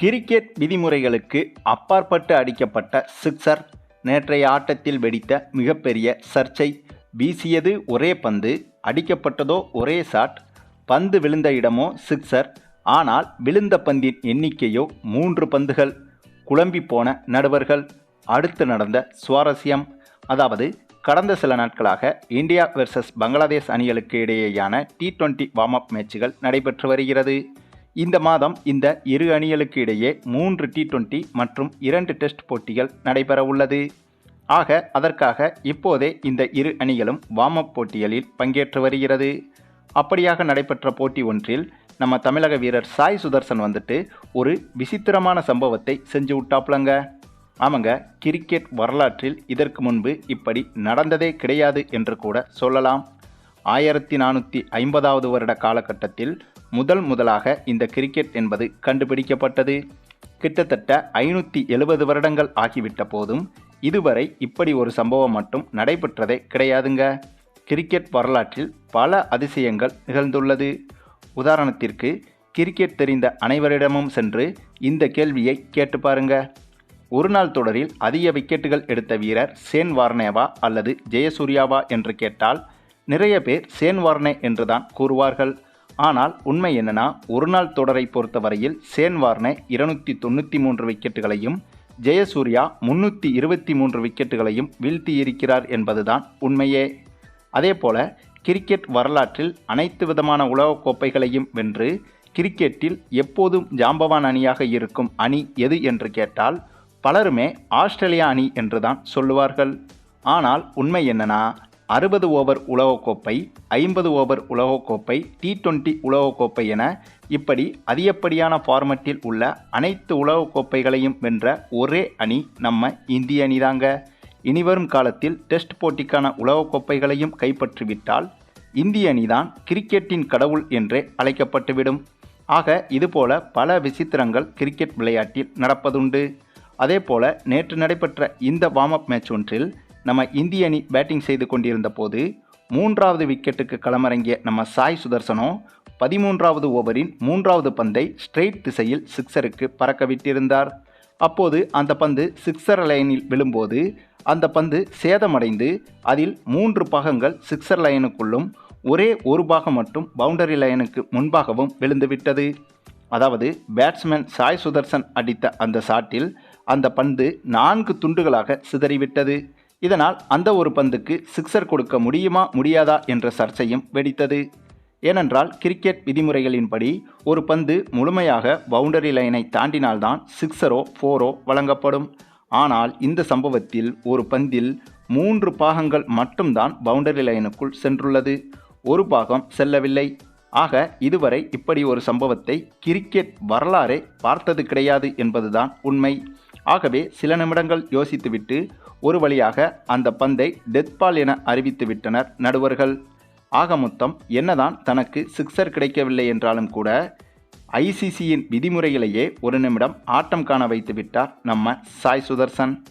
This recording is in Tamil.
கிரிக்கெட் விதிமுறைகளுக்கு அப்பாற்பட்டு அடிக்கப்பட்ட சிக்ஸர் நேற்றைய ஆட்டத்தில் வெடித்த மிகப்பெரிய சர்ச்சை. வீசியது ஒரே பந்து அடிக்கப்பட்டதோ ஒரே ஷாட். பந்து விழுந்த இடமோ சிக்ஸர். ஆனால் விழுந்த பந்தின் எண்ணிக்கையோ மூன்று பந்துகள். குழம்பி போன நடுவர்கள். அடுத்து நடந்த சுவாரஸ்யம். அதாவது கடந்த சில நாட்களாக இந்தியா வெர்சஸ் பங்களாதேஷ் அணிகளுக்கு இடையேயான டி டுவெண்ட்டி வார்ம் அப் மேட்சுகள் நடைபெற்று வருகிறது. இந்த மாதம் இந்த இரு அணிகளுக்கு இடையே மூன்று டி டுவெண்ட்டி மற்றும் இரண்டு டெஸ்ட் போட்டிகள் நடைபெற உள்ளது. ஆக அதற்காக இப்போதே இந்த இரு அணிகளும் வார்ம் அப் போட்டிகளில் பங்கேற்று வருகிறது. அப்படியாக நடைபெற்ற போட்டி ஒன்றில் நம்ம தமிழக வீரர் சாய் சுதர்சன் வந்துட்டு ஒரு விசித்திரமான சம்பவத்தை செஞ்சு விட்டாப்புலங்க ஆமாங்க கிரிக்கெட் வரலாற்றில் இதற்கு முன்பு இப்படி நடந்ததே கிடையாது என்று கூட சொல்லலாம். ஆயிரத்தி நானூற்றி ஐம்பதாவது வருட காலகட்டத்தில் முதல் முதலாக இந்த கிரிக்கெட் என்பது கண்டுபிடிக்கப்பட்டது. கிட்டத்தட்ட ஐநூற்றி எழுபது வருடங்கள் ஆகிவிட்ட போதும் இதுவரை இப்படி ஒரு சம்பவம் மட்டும் நடைபெற்றதே கிடையாதுங்க. கிரிக்கெட் வரலாற்றில் பல அதிசயங்கள் நிகழ்ந்துள்ளது. உதாரணத்திற்கு கிரிக்கெட் தெரிந்த அனைவரிடமும் சென்று இந்த கேள்வியை கேட்டு பாருங்க. ஒரு நாள் தொடரில் அதிக விக்கெட்டுகள் எடுத்த வீரர் சேன் வார்னேவா அல்லது ஜெயசூர்யாவா என்று கேட்டால் நிறைய பேர் சேன் வார்னே என்றுதான் கூறுவார்கள். ஆனால் உண்மை என்னன்னா ஒரு நாள் தொடரை பொறுத்தவரையில் சேன் வார்னே இருநூற்றி தொண்ணூற்றி மூன்று விக்கெட்டுகளையும் ஜெயசூர்யா முன்னூற்றி இருபத்தி மூன்று விக்கெட்டுகளையும் வீழ்த்தியிருக்கிறார் என்பதுதான் உண்மையே. அதேபோல கிரிக்கெட் வரலாற்றில் அனைத்து விதமான உலகக் கோப்பைகளையும் வென்று கிரிக்கெட்டில் எப்போதும் ஜாம்பவான் அணியாக இருக்கும் அணி எது என்று கேட்டால் பலருமே ஆஸ்திரேலியா அணி என்றுதான் சொல்லுவார்கள். ஆனால் உண்மை என்னன்னா அறுபது ஓவர் உலகக்கோப்பை ஐம்பது ஓவர் உலகக்கோப்பை டி டுவெண்ட்டி உலகக்கோப்பை என இப்படி அதிகப்படியான ஃபார்மட்டில் உள்ள அனைத்து உலகக்கோப்பைகளையும் வென்ற ஒரே அணி நம்ம இந்திய அணிதாங்க. இனிவரும் காலத்தில் டெஸ்ட் போட்டிக்கான உலகக்கோப்பைகளையும் கைப்பற்றிவிட்டால் இந்திய அணிதான் கிரிக்கெட்டின் கடவுள் என்றே அழைக்கப்பட்டுவிடும். ஆக இதுபோல பல விசித்திரங்கள் கிரிக்கெட் விளையாட்டில் நடப்பதுண்டு. அதேபோல நேற்று நடைபெற்ற இந்த வார்ம் அப் மேட்ச் ஒன்றில் நம்ம இந்திய அணி பேட்டிங் செய்து கொண்டிருந்த போது மூன்றாவது விக்கெட்டுக்கு களமிறங்கிய நம்ம சாய் சுதர்சனோ பதிமூன்றாவது ஓவரின் மூன்றாவது பந்தை ஸ்ட்ரெயிட் திசையில் சிக்ஸருக்கு பறக்க விட்டிருந்தார். அப்போது அந்த பந்து சிக்ஸர் லைனில் விழும்போது அந்த பந்து சேதமடைந்து அதில் மூன்று பாகங்கள் சிக்ஸர் லைனுக்குள்ளும் ஒரே ஒரு பாகம் மட்டும் பவுண்டரி லைனுக்கு முன்பாகவும் விழுந்துவிட்டது. அதாவது பேட்ஸ்மேன் சாய் சுதர்சன் அடித்த அந்த ஷாட்டில் அந்த பந்து நான்கு துண்டுகளாக சிதறிவிட்டது. இதனால் அந்த ஒரு பந்துக்கு சிக்ஸர் கொடுக்க முடியுமா முடியாதா என்ற சர்ச்சையும் வெடித்தது. ஏனென்றால் கிரிக்கெட் விதிமுறைகளின்படி ஒரு பந்து முழுமையாக பவுண்டரி லைனை தாண்டினால்தான் சிக்ஸரோ ஃபோரோ வழங்கப்படும். ஆனால் இந்த சம்பவத்தில் ஒரு பந்தில் மூன்று பாகங்கள் மட்டும்தான் பவுண்டரி லைனுக்குள் சென்றுள்ளது. ஒரு பாகம் செல்லவில்லை. ஆக இதுவரை இப்படி ஒரு சம்பவத்தை கிரிக்கெட் வரலாறே பார்த்தது கிடையாது என்பதுதான் உண்மை. ஆகவே சில நிமிடங்கள் யோசித்துவிட்டு ஒரு வழியாக அந்த பந்தை டெத் பால் என அறிவித்து விட்டனர் நடுவர்கள். ஆக மொத்தம் என்னதான் தனக்கு சிக்ஸர் கிடைக்கவில்லை என்றாலும் கூட ஐசிசியின் விதிமுறைகளையே ஒரு நிமிடம் ஆட்டம் காண வைத்து விட்டார் நம்ம சாய் சுதர்சன்.